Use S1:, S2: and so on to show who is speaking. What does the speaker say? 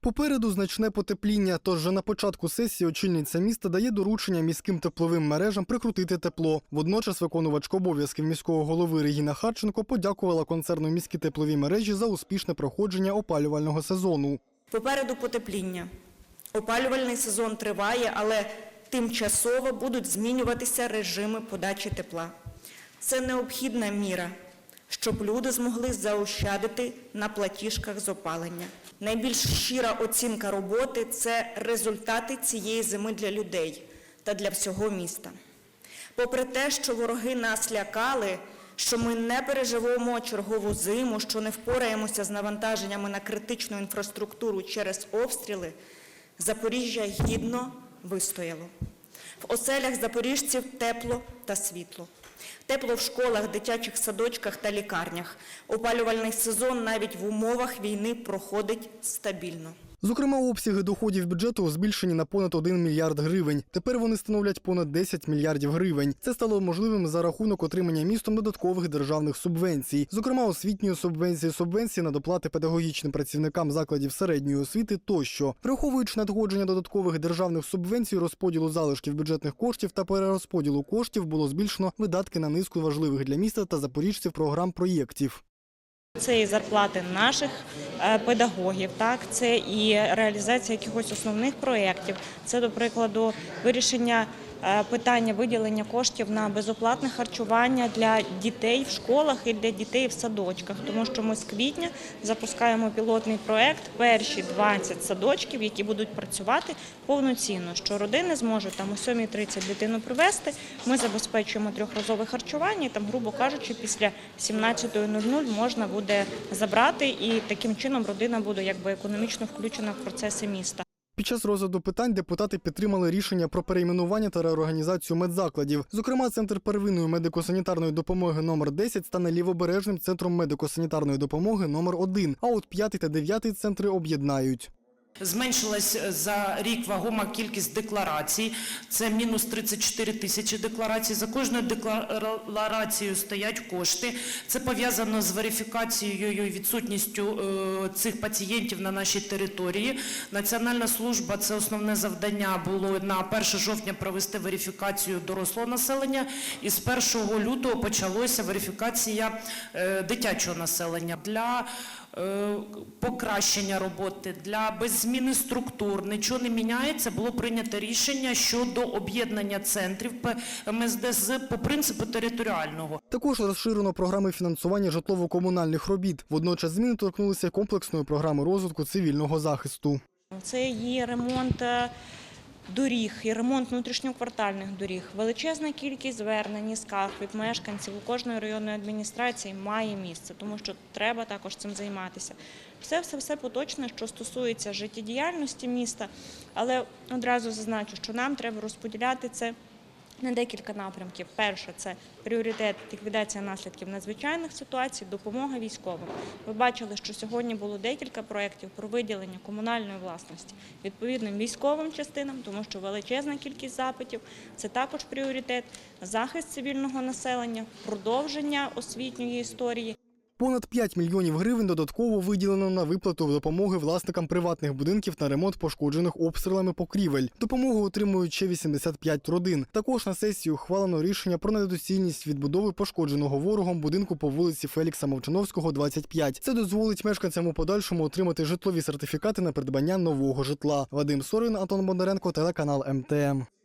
S1: Попереду значне потепління, тож вже на початку сесії очільниця міста дає доручення міським тепловим мережам прикрутити тепло. Водночас виконувачка обов'язків міського голови Регіна Харченко подякувала концерну міські теплові мережі за успішне проходження опалювального сезону.
S2: Попереду потепління. Опалювальний сезон триває, але тимчасово будуть змінюватися режими подачі тепла. Це необхідна міра, щоб люди змогли заощадити на платіжках з опалення. Найбільш щира оцінка роботи це результати цієї зими для людей та для всього міста. Попри те, що вороги нас лякали, що ми не переживемо чергову зиму, що не впораємося з навантаженнями на критичну інфраструктуру через обстріли, Запоріжжя гідно вистояло. В оселях запоріжців тепло та світло. Тепло в школах, дитячих садочках та лікарнях. Опалювальний сезон навіть в умовах війни проходить стабільно.
S1: Зокрема, обсяги доходів бюджету збільшені на понад 1 мільярд гривень. Тепер вони становлять понад 10 мільярдів гривень. Це стало можливим за рахунок отримання містом додаткових державних субвенцій, зокрема освітньої субвенції, субвенції на доплати педагогічним працівникам закладів середньої освіти тощо. Враховуючи надходження додаткових державних субвенцій, розподілу залишків бюджетних коштів та перерозподілу коштів було збільшено видатки на низку важливих для міста та запоріжців програм проєктів.
S3: Це і зарплати наших е, педагогів, так це і реалізація якихось основних проєктів. Це, до прикладу, вирішення питання виділення коштів на безоплатне харчування для дітей в школах і для дітей в садочках, тому що ми з квітня запускаємо пілотний проєкт перші 20 садочків, які будуть працювати повноцінно. Що родини зможуть там о 7.30 дитину привезти. Ми забезпечуємо трьохразове харчування. і Там, грубо кажучи, після 17.00 можна буде забрати, і таким чином родина буде якби економічно включена в процеси міста.
S1: Під час розгляду питань депутати підтримали рішення про перейменування та реорганізацію медзакладів. Зокрема, центр первинної медико-санітарної допомоги номер 10 стане лівобережним центром медико-санітарної допомоги номер 1 а от 5 та 9 центри об'єднають.
S4: Зменшилась е, за рік вагома кількість декларацій. Це мінус 34 тисячі декларацій. За кожною декларацією стоять кошти. Це пов'язано з верифікацією і відсутністю е, цих пацієнтів на нашій території. Національна служба це основне завдання було на 1 жовтня провести верифікацію дорослого населення. І з 1 лютого почалася верифікація е, дитячого населення для покращення роботи, для без зміни структур, нічого не міняється, було прийнято рішення щодо об'єднання центрів МСД з по принципу територіального.
S1: Також розширено програми фінансування житлово-комунальних робіт. Водночас зміни торкнулися комплексної програми розвитку цивільного захисту.
S3: Це є ремонт е, доріг, і ремонт внутрішньоквартальних доріг. Величезна кількість звернень і скарг від мешканців у кожної районної адміністрації має місце, тому що треба також цим займатися. Все, все, все поточне, що стосується життєдіяльності міста, але одразу зазначу, що нам треба розподіляти це на декілька напрямків. Перше це пріоритет ліквідація наслідків надзвичайних ситуацій, допомога військовим. Ви бачили, що сьогодні було декілька проєктів про виділення комунальної власності відповідним військовим частинам, тому що величезна кількість запитів це також пріоритет, захист цивільного населення, продовження освітньої історії.
S1: Понад 5 мільйонів гривень додатково виділено на виплату допомоги власникам приватних будинків на ремонт пошкоджених обстрілами покрівель. Допомогу отримують ще 85 родин. Також на сесії ухвалено рішення про недоцільність відбудови пошкодженого ворогом будинку по вулиці Фелікса Мовчановського, 25. Це дозволить мешканцям у подальшому отримати житлові сертифікати на придбання нового житла. Вадим Сорин, Антон Бондаренко, телеканал МТМ.